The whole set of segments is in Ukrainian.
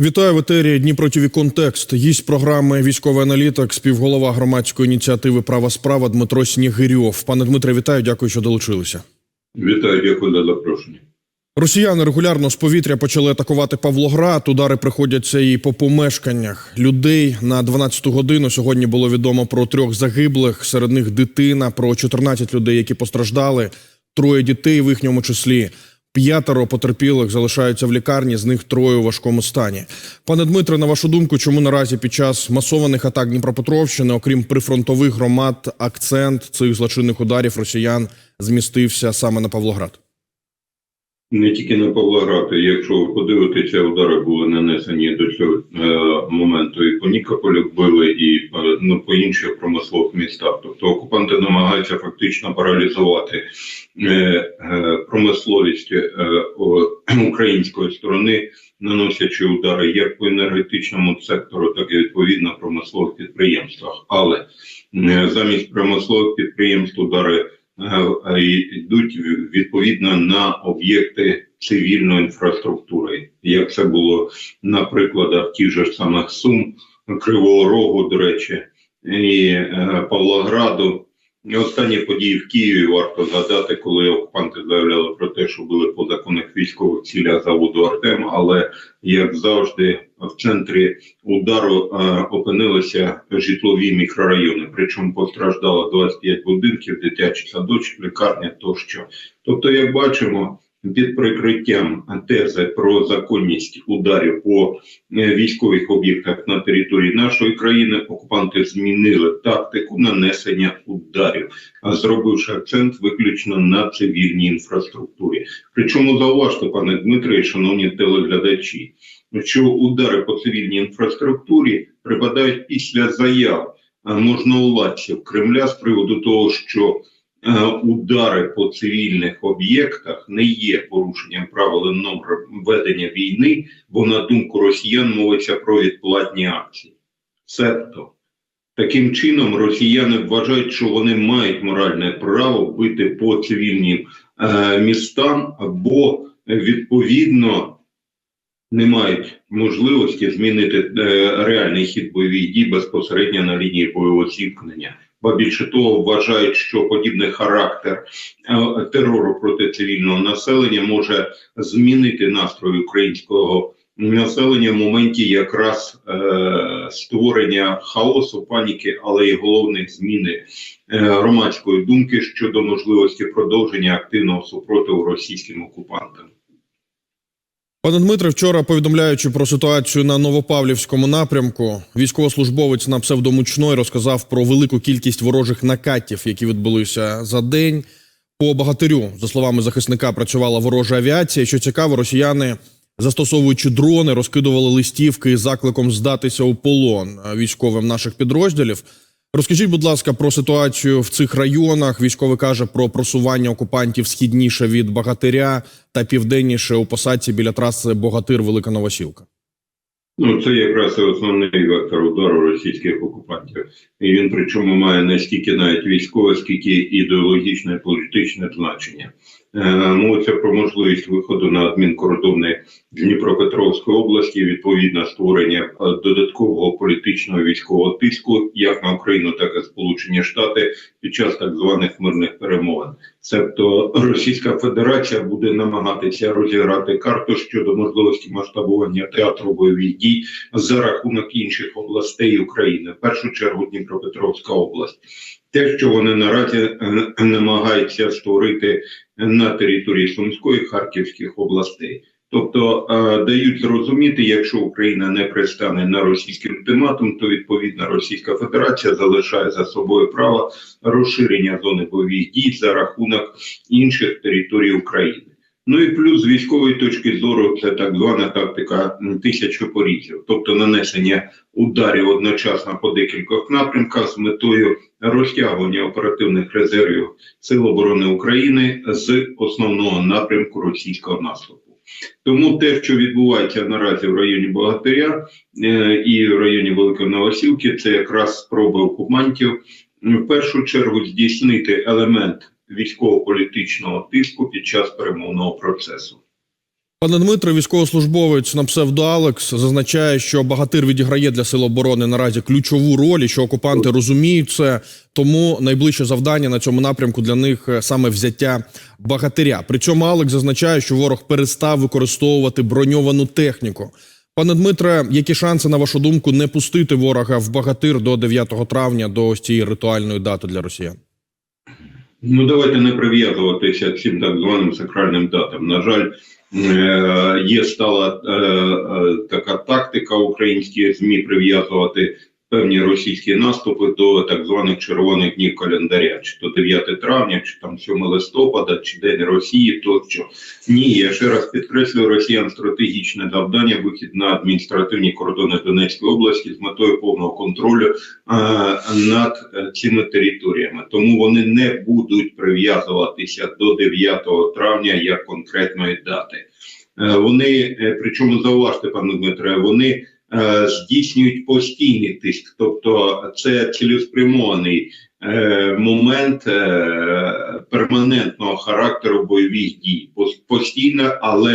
Вітаю в етері Дніпро ТВ Контекст. Їсть програми військовий аналітик, співголова громадської ініціативи Права справа Дмитро Снігирьов. Пане Дмитре, вітаю, дякую, що долучилися. Вітаю, дякую за запрошення. Росіяни регулярно з повітря почали атакувати Павлоград. Удари приходяться і по помешканнях людей. На 12-ту годину сьогодні було відомо про трьох загиблих. Серед них дитина, про 14 людей, які постраждали, троє дітей в їхньому числі. П'ятеро потерпілих залишаються в лікарні, з них троє у важкому стані. Пане Дмитре, на вашу думку, чому наразі під час масованих атак Дніпропетровщини, окрім прифронтових громад, акцент цих злочинних ударів росіян змістився саме на Павлоград? Не тільки на Павлоград, якщо ви подивитеся, удари були нанесені до цього е, моменту і по Нікополю били, і е, ну, по інших промислових містах. Тобто окупанти намагаються фактично паралізувати е, е, промисловість української сторони, наносячи удари як по енергетичному сектору, так і відповідно промислових підприємствах. Але замість промислових підприємств удари йдуть відповідно на об'єкти цивільної інфраструктури, як це було на прикладах тих же самих Сум, Кривого Рогу, до речі, і е, Павлограду. Останні події в Києві варто згадати, коли окупанти заявляли про те, що були по законних військових цілях заводу Артем, але як завжди, в центрі удару е, опинилися житлові мікрорайони. Причому постраждало 25 будинків, дитячий садочок, лікарня тощо. Тобто, як бачимо, під прикриттям тези про законність ударів по е, військових об'єктах на території нашої країни окупанти змінили тактику нанесення ударів, зробивши акцент виключно на цивільній інфраструктурі. Причому зауважте, пане Дмитре, шановні телеглядачі, що удари по цивільній інфраструктурі припадають після заяв е, можновладців Кремля з приводу того, що удари по цивільних об'єктах не є порушенням правил номер ведення війни, бо на думку росіян мовиться про відплатні акції. Себто, таким чином росіяни вважають, що вони мають моральне право бити по цивільним е, містам, або відповідно не мають можливості змінити е, реальний хід бойових дій безпосередньо на лінії бойового зіткнення. Ба більше того, вважають, що подібний характер е, терору проти цивільного населення може змінити настрої українського населення в моменті якраз е, створення хаосу, паніки, але й головних зміни е, громадської думки щодо можливості продовження активного супротиву російським окупантам. Пане Дмитре, вчора повідомляючи про ситуацію на Новопавлівському напрямку, військовослужбовець на псевдомучной розказав про велику кількість ворожих накатів, які відбулися за день. По багатирю, за словами захисника, працювала ворожа авіація. Що цікаво, росіяни, застосовуючи дрони, розкидували листівки з закликом здатися у полон військовим наших підрозділів. Розкажіть, будь ласка, про ситуацію в цих районах. Військовий каже про просування окупантів східніше від Багатиря та південніше у посадці біля траси Богатир Велика Новосілка. Ну, це якраз основний вектор удару російських окупантів. І він причому має не стільки навіть військове, скільки ідеологічне і політичне значення. Е, це про можливість виходу на адмінкордони Дніпропетровської області, відповідно створення е, додаткового політичного військового тиску як на Україну, так і Сполучені Штати під час так званих мирних перемовин. Себто Російська Федерація буде намагатися розіграти карту щодо можливості масштабування театру бойових дій за рахунок інших областей України, в першу чергу Дніпропетровська область. Те, що вони наразі е, намагаються створити на території Сумської Харківських областей. Тобто е, дають зрозуміти, якщо Україна не пристане на російський ультиматум, то відповідно Російська Федерація залишає за собою право розширення зони бойових дій за рахунок інших територій України. Ну і плюс з військової точки зору це так звана тактика тисячу порізів, тобто нанесення ударів одночасно по декількох напрямках з метою розтягування оперативних резервів Сил оборони України з основного напрямку російського наступу. Тому те, що відбувається наразі в районі Богатиря е, і в районі Великої Новосілки, це якраз спроби окупантів в першу чергу здійснити елемент військово-політичного тиску під час перемовного процесу. Пане Дмитре, військовослужбовець на псевдо Алекс зазначає, що багатир відіграє для сил оборони наразі ключову роль, і що окупанти розуміють це. Тому найближче завдання на цьому напрямку для них е, саме взяття багатиря. При цьому Алекс зазначає, що ворог перестав використовувати броньовану техніку. Пане Дмитре, які шанси на вашу думку не пустити ворога в багатир до 9 травня, до ось цієї ритуальної дати для росіян? Ну давайте не прив'язуватися цим так званим сакральним датам. На жаль, є стала е, е, така тактика українські змі прив'язувати певні російські наступи до так званих червоних днів календаря, чи то 9 травня, чи там 7 листопада, чи День Росії, тощо. Ні, я ще раз підкреслюю росіян стратегічне завдання вихід на адміністративні кордони Донецької області з метою повного контролю е, над е, цими територіями. Тому вони не будуть прив'язуватися до 9 травня як конкретної дати. Е, Вони, е, причому зауважте, пане Дмитре, вони здійснюють постійний тиск, тобто це цілеспрямований е, момент е, перманентного характеру бойових дій. Пос- Постійно, але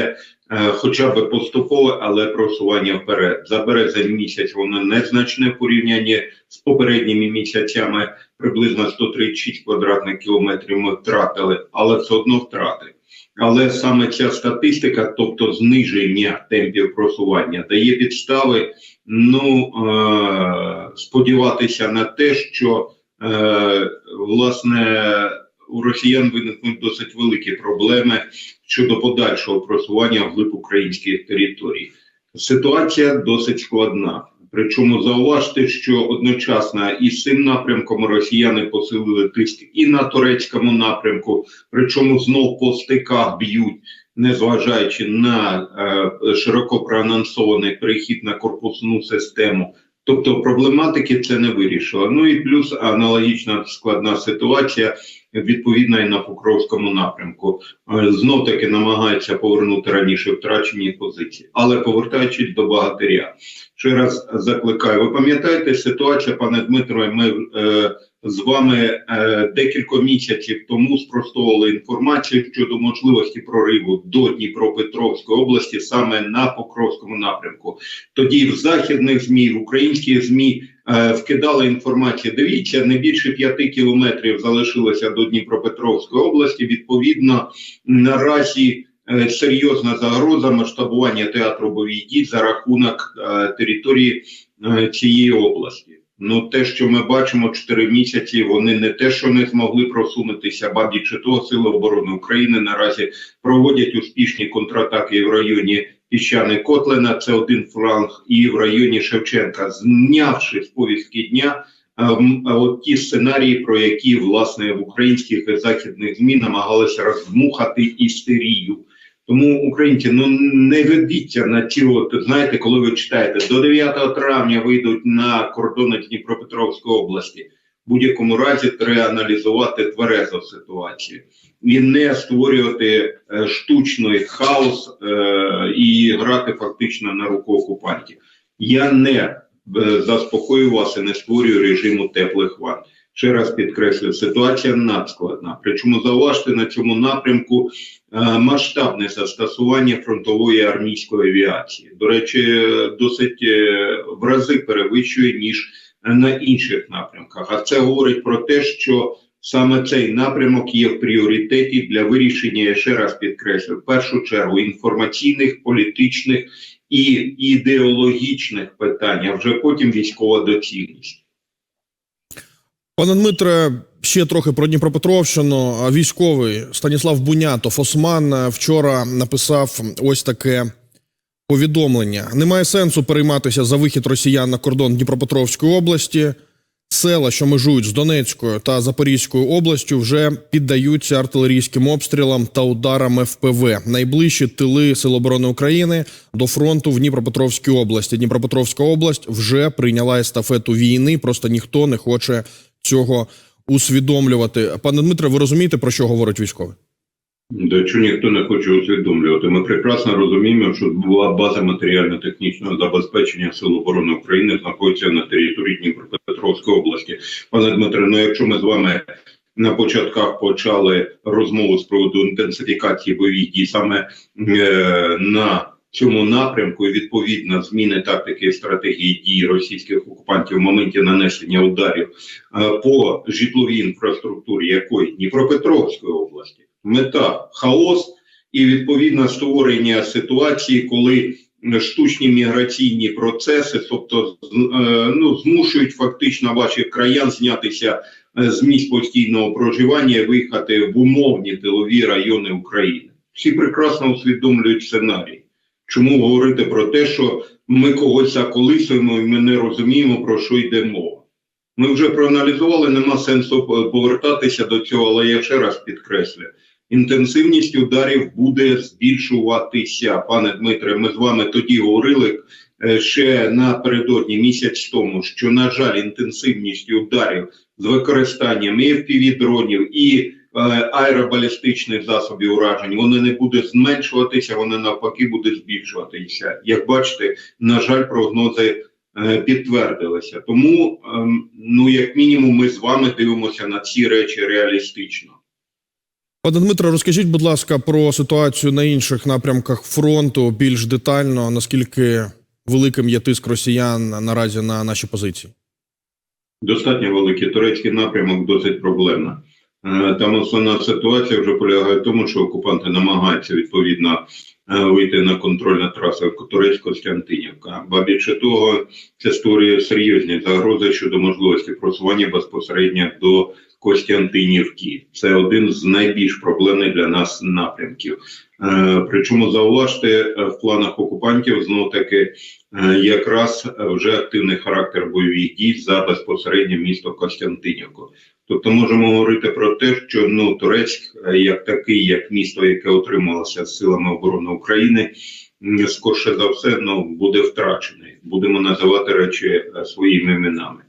е, хоча б поступове, але просування вперед. За березень місяць воно незначне в порівнянні з попередніми місяцями. Приблизно 136 квадратних кілометрів ми втратили, але все одно втрати. Але саме ця статистика, тобто зниження темпів просування, дає підстави ну, е- сподіватися на те, що е- власне у росіян виникнуть досить великі проблеми щодо подальшого просування вглиб українських територій. Ситуація досить складна. Причому зауважте, що одночасно із цим напрямком росіяни посилили тиск і на турецькому напрямку, причому знов по стиках б'ють, незважаючи на е, широко проанонсований перехід на корпусну систему. Тобто проблематики це не вирішило. Ну і плюс аналогічна складна ситуація відповідно і на Покровському напрямку. Е, Знов таки намагаються повернути раніше втрачені позиції, але повертаючись до багатиря. Ще раз закликаю. Ви пам'ятаєте ситуацію, пане Дмитро? Ми е, з вами е, декілька місяців тому спростовували інформацію щодо можливості прориву до Дніпропетровської області саме на Покровському напрямку. Тоді в західних змі, в українських змі е, вкидали інформацію. Дивіться, не більше п'яти кілометрів залишилося до Дніпропетровської області. Відповідно, наразі е, серйозна загроза масштабування театру бойових дій за рахунок е, території е, цієї області. Ну, те, що ми бачимо 4 місяці, вони не те, що не змогли просунутися, ба більше того, сили оборони України наразі проводять успішні контратаки в районі піщани Котлина. Це один фланг, і в районі Шевченка, знявши з повістки дня. е, е, От ті сценарії, про які власне в українських і західних змі намагалися роздмухати істерію. Тому українці, ну не ведіться на ці, от знаєте, коли ви читаєте до 9 травня вийдуть на кордони Дніпропетровської області. В будь-якому разі треба аналізувати тверезо ситуацію і не створювати е, штучний хаос е, і грати фактично на руку окупантів. Я не е, заспокою вас і не створюю режиму теплих ванн. Ще раз підкреслю, ситуація надскладна. Причому зауважте на цьому напрямку е, масштабне застосування фронтової армійської авіації. До речі, е, досить е, в рази перевищує ніж на інших напрямках. А це говорить про те, що саме цей напрямок є в пріоритеті для вирішення, я ще раз підкреслю, в першу чергу інформаційних, політичних і ідеологічних питань, а вже потім військова доцільність. Пане Дмитре, ще трохи про Дніпропетровщину. Військовий Станіслав Бунятов Осман е, вчора написав ось таке повідомлення: немає сенсу перейматися за вихід росіян на кордон Дніпропетровської області. Села, що межують з Донецькою та Запорізькою областю, вже піддаються артилерійським обстрілам та ударам ФПВ. Найближчі тили Сил оборони України до фронту в Дніпропетровській області. Дніпропетровська область вже прийняла естафету війни. Просто ніхто не хоче цього усвідомлювати. Пане Дмитре, ви розумієте про що говорить військовий? До чого ніхто не хоче усвідомлювати. Ми прекрасно розуміємо, що була база матеріально-технічного забезпечення Сил оборони України знаходиться на території Дніпропетровської області. Пане Дмитре, ну якщо ми з вами на початках почали розмову з приводу інтенсифікації бойових дій саме е, на цьому напрямку і відповідно зміни тактики і стратегії дій російських окупантів в моменті нанесення ударів е, по житловій інфраструктурі якої Дніпропетровської області. Мета хаос і відповідно створення ситуації, коли штучні міграційні процеси, тобто е, ну, змушують фактично ваших краян знятися е, з місць постійного проживання виїхати в умовні тилові райони України. Всі прекрасно усвідомлюють сценарій. Чому говорити про те, що ми когось заколисуємо і ми не розуміємо, про що йде мова? Ми вже проаналізували, нема сенсу повертатися до цього, але я ще раз підкреслю. Інтенсивність ударів буде збільшуватися. Пане Дмитре, ми з вами тоді говорили е, ще напередодні місяць тому, що, на жаль, інтенсивність ударів з використанням і FPV-дронів, і аеробалістичних засобів уражень, вони не буде зменшуватися, вони навпаки буде збільшуватися. Як бачите, на жаль, прогнози е, підтвердилися. Тому, ем, ну як мінімум, ми з вами дивимося на ці речі реалістично. Пане Дмитро, розкажіть, будь ласка, про ситуацію на інших напрямках фронту більш детально, наскільки великим є тиск росіян наразі на наші позиції? Достатньо великий турецький напрямок досить проблемна. Е, Там основна ситуація вже полягає в тому, що окупанти намагаються відповідно е, вийти на контрольну трасу Турецько-Костянтинівка. Ба більше того, це створює серйозні загрози щодо можливості просування безпосередньо до Костянтинівки. Це один з найбільш проблемних для нас напрямків. Е, Причому зауважте в планах окупантів знов таки якраз вже активний характер бойових дій за безпосередньо місто Костянтинівку. Тобто можемо говорити про те, що ну Турецьк, е, як такий, як місто, яке отрималося силами оборони України, скорше за все, ну буде втрачений. Будемо називати речі е, своїми іменами.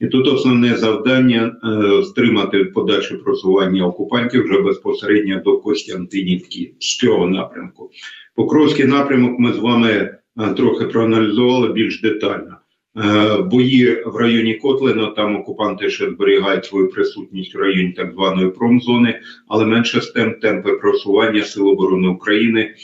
І тут основне завдання е, стримати подальше просування окупантів вже безпосередньо до Костянтинівки з цього напрямку. Покровський напрямок ми з вами трохи проаналізували більш детально. Е, Бої в районі Котлина, там окупанти ще зберігають свою присутність в районі так званої промзони, але менше з тем темпи просування Сил оборони України е,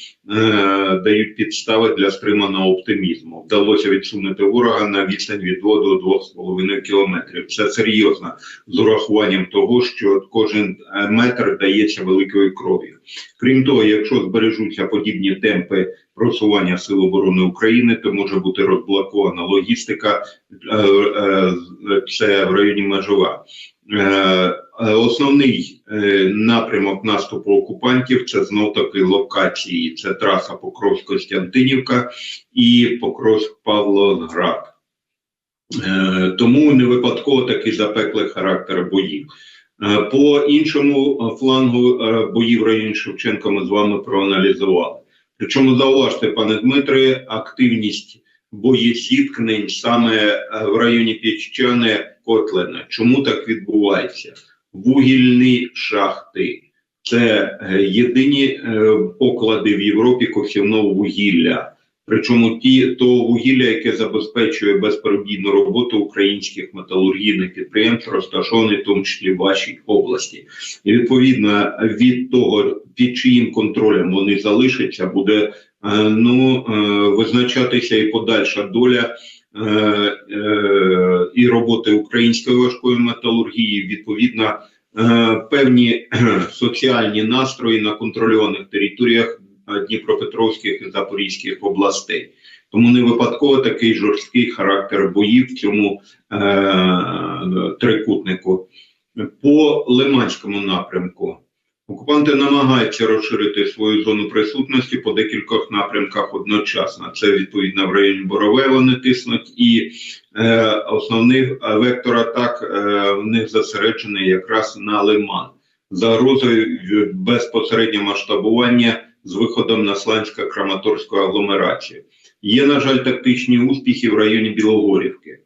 дають підстави для стриманого оптимізму. Вдалося відсунути ворога на відстань від 2 до 2,5 кілометрів. Це серйозно з урахуванням того, що кожен е, метр дається великою кров'ю. Крім того, якщо збережуться подібні темпи просування Сил оборони України, то може бути розблокована логістика. е, е, Це в районі Межова. Е, Основний напрямок наступу окупантів це знов таки локації. Це траса Покровськ-Костянтинівка і Покровськ-Павлоград. Е, Тому не випадково такий запеклий характер боїв. По іншому флангу боїв районі Шевченка ми з вами проаналізували. Причому зауважте, пане Дмитре, активність боєзіткнень саме е, в районі Піччане Котлина. Чому так відбувається? Вугільні шахти. Це е, єдині е, поклади в Європі косівного вугілля. Причому ті того вугілля, яке забезпечує безперебійну роботу українських металургійних підприємств, розташовані в тому числі в вашій області. І відповідно від того, під чиїм контролем вони залишаться, буде е, ну е, визначатися і подальша доля. е, І роботи української важкої металургії, відповідно, певні соціальні настрої на контрольованих територіях Дніпропетровських і Запорізьких областей. Тому не випадково такий жорсткий характер боїв в цьому е, трикутнику. По Лиманському напрямку окупанти намагаються розширити свою зону присутності по декількох напрямках одночасно. Це відповідно в районі Борове вони тиснуть, і е, основний вектор атак е, в них зосереджений якраз на Лиман. Загрозою безпосереднього масштабування з виходом на Слансько-Краматорську агломерацію. Є, на жаль, тактичні успіхи в районі Білогорівки.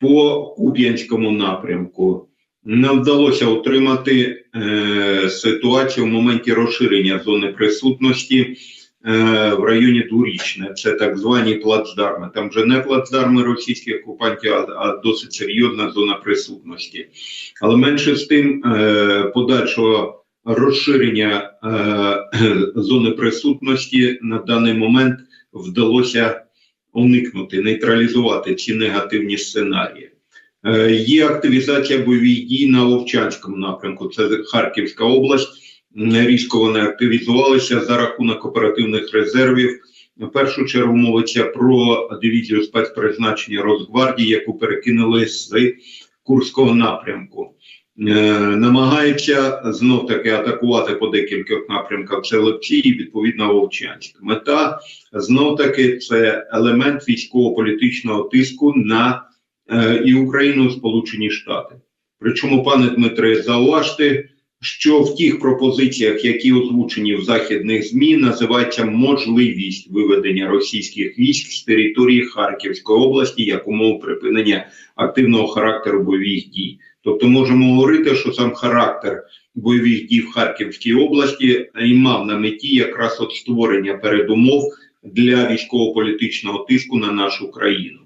По Куп'янському напрямку нам вдалося отримати е, ситуацію в моменті розширення зони присутності е, в районі Дворічне. Це так звані плацдарми. Там вже не плацдарми російських окупантів, а, а досить серйозна зона присутності. Але менше з тим, е, подальшого розширення е, зони присутності на даний момент вдалося уникнути, нейтралізувати ці негативні сценарії. Е, Є активізація бойових дій на Вовчанському напрямку, це Харківська область. Різко вони активізувалися за рахунок оперативних резервів. В першу чергу мовиться про дивізію спецпризначення Росгвардії, яку перекинули з Курського напрямку. Е, намагається знов таки атакувати по декількох напрямках це Лепці і відповідно Вовчанськ. Мета знов таки це елемент військово-політичного тиску на е, і Україну, і Сполучені Штати. Причому, пане Дмитре, зауважте, що в тих пропозиціях, які озвучені в західних ЗМІ, називається можливість виведення російських військ з території Харківської області як умов припинення активного характеру бойових дій. Тобто можемо говорити, що сам характер бойових дій в Харківській області і мав на меті якраз от створення передумов для військово-політичного тиску на нашу країну.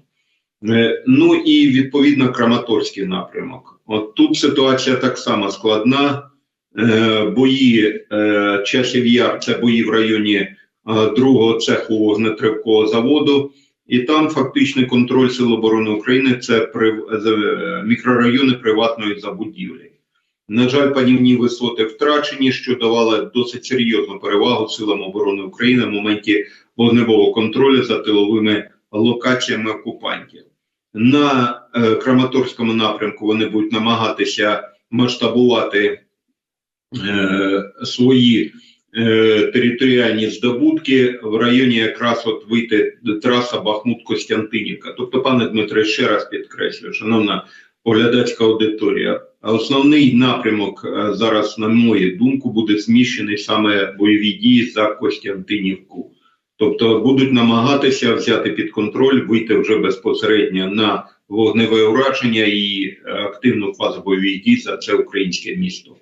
Е, Ну і відповідно Краматорський напрямок. От тут ситуація так само складна. Е, Бої е, часів яр це бої в районі другого цеху вогнетривкого заводу. І там фактичний контроль Сил оборони України це при, з- мікрорайони приватної забудівлі. На жаль, панівні висоти втрачені, що давало досить серйозну перевагу силам оборони України в моменті вогневого контролю за тиловими локаціями окупантів. На е, Краматорському напрямку вони будуть намагатися масштабувати е, свої е, територіальні здобутки в районі якраз от вийти траса Бахмут-Костянтинівка. Тобто, пане Дмитре, ще раз підкреслюю, шановна оглядацька аудиторія, основний напрямок е, зараз, на мою думку, буде зміщений саме бойові дії за Костянтинівку. Тобто будуть намагатися взяти під контроль, вийти вже безпосередньо на вогневе ураження і е, активну фазу бойових дій за це українське місто.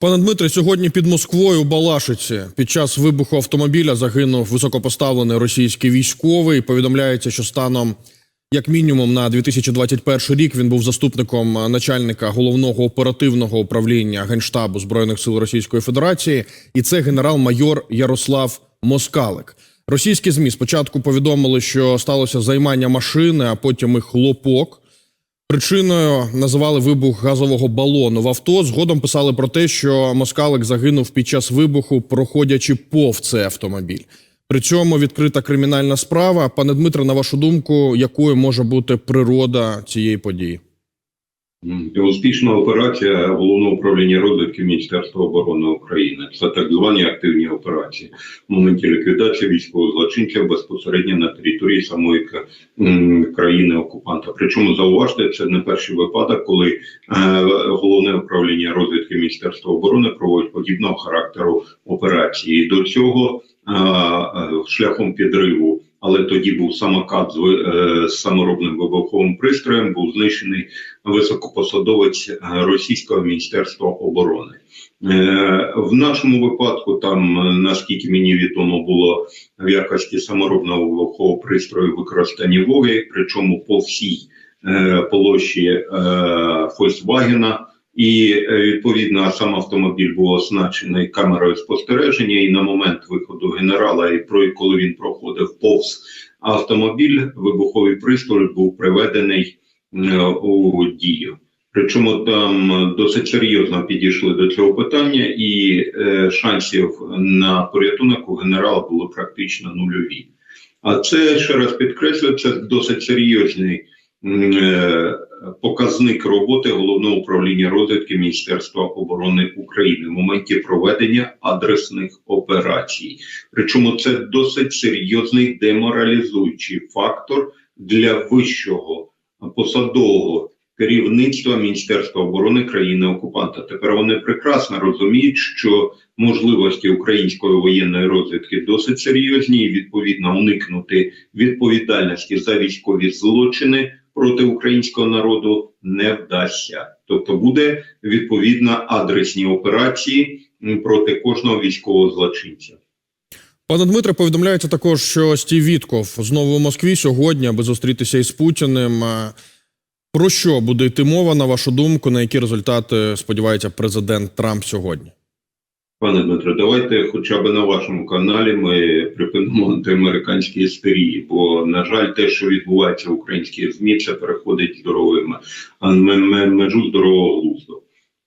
Пане Дмитре, сьогодні під Москвою у Балашиці під час вибуху автомобіля загинув високопоставлений російський військовий. Повідомляється, що станом як мінімум на 2021 рік він був заступником начальника головного оперативного управління генштабу збройних сил Російської Федерації, і це генерал-майор Ярослав Москалик. Російські змі спочатку повідомили, що сталося займання машини, а потім і хлопок. Причиною називали вибух газового балону в авто. Згодом писали про те, що москалик загинув під час вибуху, проходячи пов цей автомобіль. При цьому відкрита кримінальна справа. Пане Дмитре, на вашу думку, якою може бути природа цієї події? Успішна операція головного управління розвідки Міністерства оборони України. Це так звані активні операції в моменті ліквідації військового злочинця безпосередньо на території самої країни окупанта. Причому зауважте, це не перший випадок, коли е, головне управління розвідки Міністерства оборони проводить подібного характеру операції. І до цього е, е, шляхом підриву. Але тоді був самокат з, е, саморобним вибуховим пристроєм, був знищений високопосадовець е, російського міністерства оборони. Е, В нашому випадку, там, е, наскільки мені відомо, було в якості саморобного вибухового пристрою використані воги, причому по всій е, площі е, Фольксвагена. І е, відповідно сам автомобіль був оснащений камерою спостереження. І на момент виходу генерала, і про коли він проходив повз автомобіль, вибуховий пристрій був приведений е, у дію. Причому там досить серйозно підійшли до цього питання, і е, шансів на порятунок у генерала були практично нульові. А це ще раз підкреслюю, це досить серйозний е, показник роботи головного управління розвідки Міністерства оборони України в моменті проведення адресних операцій. Причому це досить серйозний деморалізуючий фактор для вищого посадового керівництва Міністерства оборони країни окупанта. Тепер вони прекрасно розуміють, що можливості української воєнної розвідки досить серйозні, і відповідно уникнути відповідальності за військові злочини проти українського народу не вдасться. Тобто буде відповідно адресні операції проти кожного військового злочинця. Пане Дмитре, повідомляється також, що Стів Вітков знову у Москві сьогодні, аби зустрітися із Путіним. Е, Про що буде йти мова, на вашу думку, на які результати сподівається президент Трамп сьогодні? Пане Дмитро, давайте хоча б на вашому каналі ми припинимо антиамериканські істерії, бо на жаль, те, що відбувається в українських змі, це переходить здоровою ме- а ме- ме- межу здорового глузду.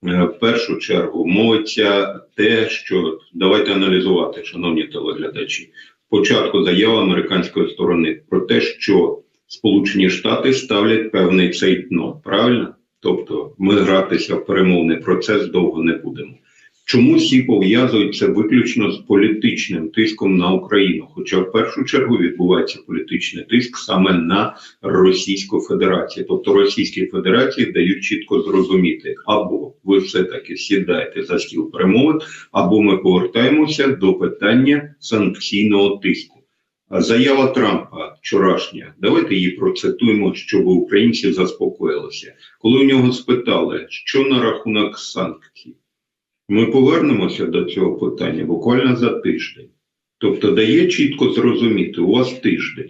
Е, В першу чергу мовиться те, що давайте аналізувати, шановні телеглядачі. Спочатку заява американської сторони про те, що Сполучені Штати ставлять певний цей дно, правильно? Тобто ми гратися в перемовний процес довго не будемо. Чому всі пов'язують це виключно з політичним тиском на Україну? Хоча в першу чергу відбувається політичний тиск саме на Російську Федерацію, тобто Російській Федерації дають чітко зрозуміти, або ви все таки сідаєте за стіл перемовин, або ми повертаємося до питання санкційного тиску. Заява Трампа вчорашня, давайте її процитуємо, щоб українці заспокоїлися. Коли у нього спитали, що на рахунок санкцій, ми повернемося до цього питання буквально за тиждень. Тобто дає чітко зрозуміти, у вас тиждень.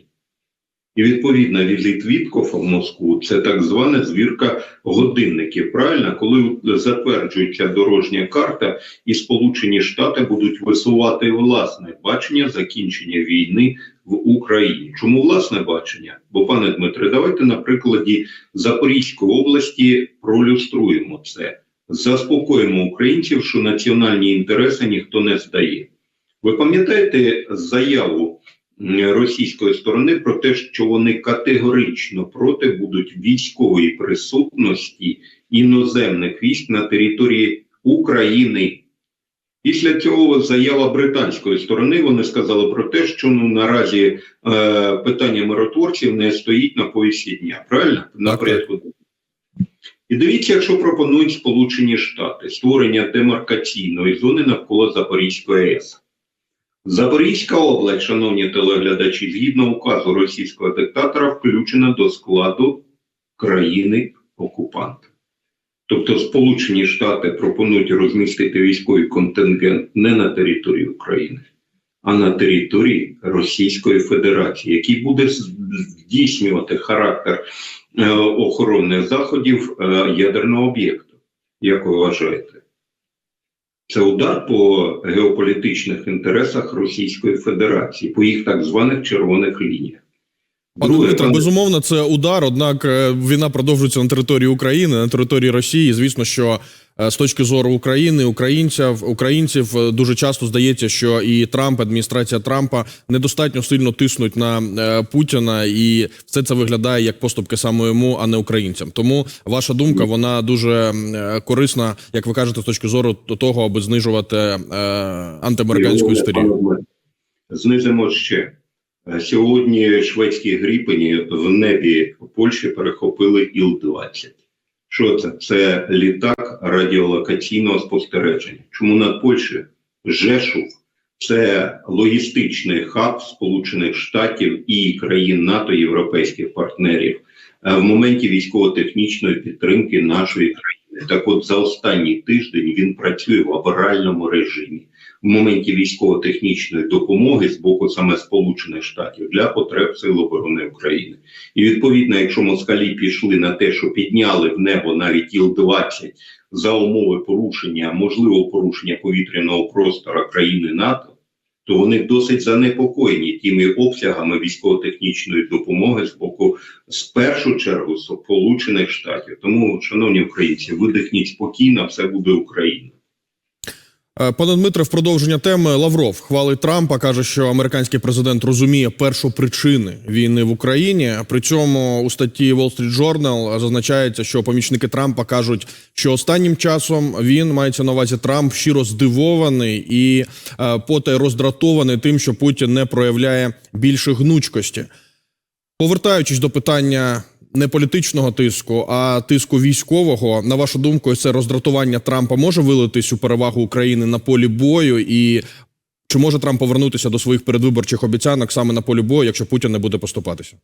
І відповідно візит Віткофа в Москву це так звана звірка годинників. Правильно, коли затверджується дорожня карта, і Сполучені Штати будуть висувати власне бачення закінчення війни в Україні. Чому власне бачення? Бо, пане Дмитре, давайте на прикладі Запорізької області пролюструємо це заспокоїмо українців, що національні інтереси ніхто не здає. Ви пам'ятаєте заяву російської сторони про те, що вони категорично проти будуть військової присутності іноземних військ на території України? Після цього заява британської сторони вони сказали про те, що ну наразі е, питання миротворців не стоїть на повісті дня. Правильно на порядку. І дивіться, якщо пропонують Сполучені Штати створення демаркаційної зони навколо Запорізької АЕС. Запорізька область, шановні телеглядачі, згідно указу російського диктатора, включена до складу країни окупанта. Тобто Сполучені Штати пропонують розмістити військовий контингент не на території України, а на території Російської Федерації, який буде здійснювати характер е, охоронних заходів е, ядерного об'єкту. Як ви вважаєте? Це удар по геополітичних інтересах Російської Федерації, по їх так званих червоних лініях. Пане пане- безумовно, це удар. Однак е, війна продовжується на території України, на території Росії. Звісно, що е, з точки зору України, українців, українців е, дуже часто здається, що і Трамп, адміністрація Трампа недостатньо сильно тиснуть на Путіна, і все це виглядає як поступки саме йому, а не українцям. Тому ваша думка вона дуже корисна, як ви кажете, з точки зору того, аби знижувати антиамериканську історію. Знизимо ще. Е, Сьогодні шведські гріпені в небі Польщі перехопили Іл-20. Що це? Це літак радіолокаційного спостереження. Чому над Польщею? Жешув це логістичний хаб Сполучених Штатів і країн НАТО, європейських партнерів е, в моменті військово-технічної підтримки нашої країни. Так от за останній тиждень він працює в аборальному режимі в моменті військово-технічної допомоги з боку саме Сполучених Штатів для потреб Сил оборони України. І відповідно, якщо москалі пішли на те, що підняли в небо навіть Іл-20 за умови порушення, можливого порушення повітряного простору країни НАТО, то вони досить занепокоєні тими обсягами військово-технічної допомоги з боку, з першу чергу, Сполучених Штатів. Тому, шановні українці, видихніть спокійно, все буде Україна. Е, Пане Дмитре, в продовження теми Лавров хвалить Трампа, каже, що американський президент розуміє першопричини війни в Україні. При цьому у статті Wall Street Journal зазначається, що помічники Трампа кажуть, що останнім часом він мається на увазі Трамп щиро здивований і е, потай роздратований тим, що Путін не проявляє більше гнучкості. Повертаючись до питання не політичного тиску, а тиску військового, на вашу думку, це роздратування Трампа може вилитись у перевагу України на полі бою, і чи може Трамп повернутися до своїх передвиборчих обіцянок саме на полі бою, якщо Путін не буде поступатися?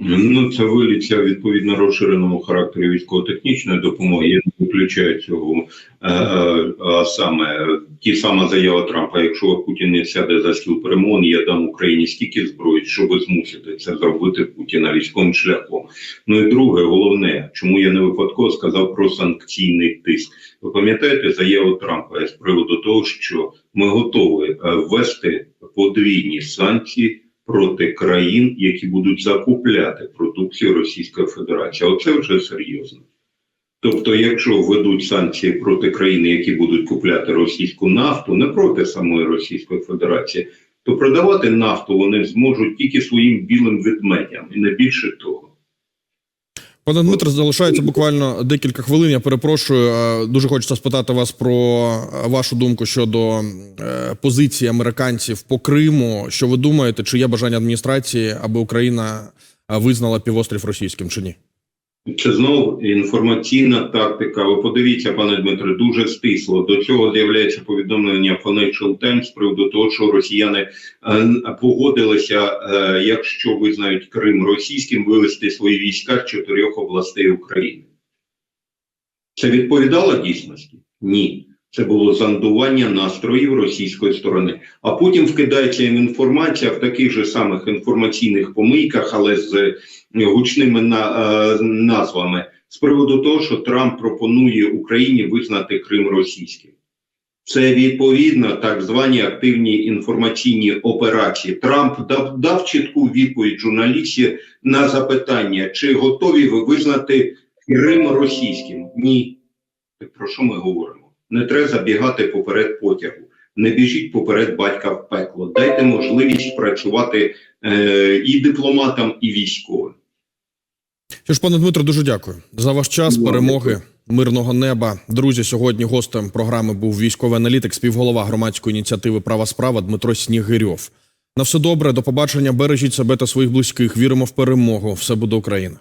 Ну, це виліться відповідно розширеному характері військово-технічної допомоги. Я не виключаю цього. Е, е, а саме ті сама заява Трампа, якщо Путін не сяде за стіл перемовин, я дам Україні стільки зброї, щоб змусити це зробити Путіна військовим шляхом. Ну і друге, головне, чому я не випадково сказав про санкційний тиск. Ви пам'ятаєте заяву Трампа з приводу того, що ми готові е, ввести подвійні санкції проти країн, які будуть закупляти продукцію Російської Федерації. Оце вже серйозно. Тобто, якщо введуть санкції проти країн, які будуть купляти російську нафту, не проти самої Російської Федерації, то продавати нафту вони зможуть тільки своїм білим ведмедям, і не більше того. Пане Дмитре, залишається буквально декілька хвилин. Я перепрошую. Е, Дуже хочеться спитати вас про е, вашу думку щодо е, позиції американців по Криму. Що ви думаєте, чи є бажання адміністрації, аби Україна визнала півострів російським чи ні? Це знову інформаційна тактика. Ви подивіться, пане Дмитре, дуже стисло. До цього з'являється повідомлення Financial Times з приводу того, що росіяни е, погодилися, е, якщо визнають Крим російським, вивести свої війська з чотирьох областей України. Це відповідало дійсності? Ні. Це було зондування настроїв російської сторони. А потім вкидається їм інформація в таких же самих інформаційних помийках, але з е, гучними на, е, назвами з приводу того, що Трамп пропонує Україні визнати Крим російським. Це відповідно так звані активні інформаційні операції. Трамп дав, дав чітку відповідь журналісті на запитання, чи готові ви визнати Крим російським? Ні. Про що ми говоримо? Не треба забігати поперед потягу. Не біжіть поперед батька в пекло. Дайте можливість працювати е, і дипломатам, і військовим. Що ж, пане Дмитро, дуже дякую за ваш час, перемоги, мирного неба. Друзі, сьогодні гостем програми був військовий аналітик, співголова громадської ініціативи Права справа Дмитро Снігирьов. На все добре, до побачення. Бережіть себе та своїх близьких. Віримо в перемогу. Все буде Україна.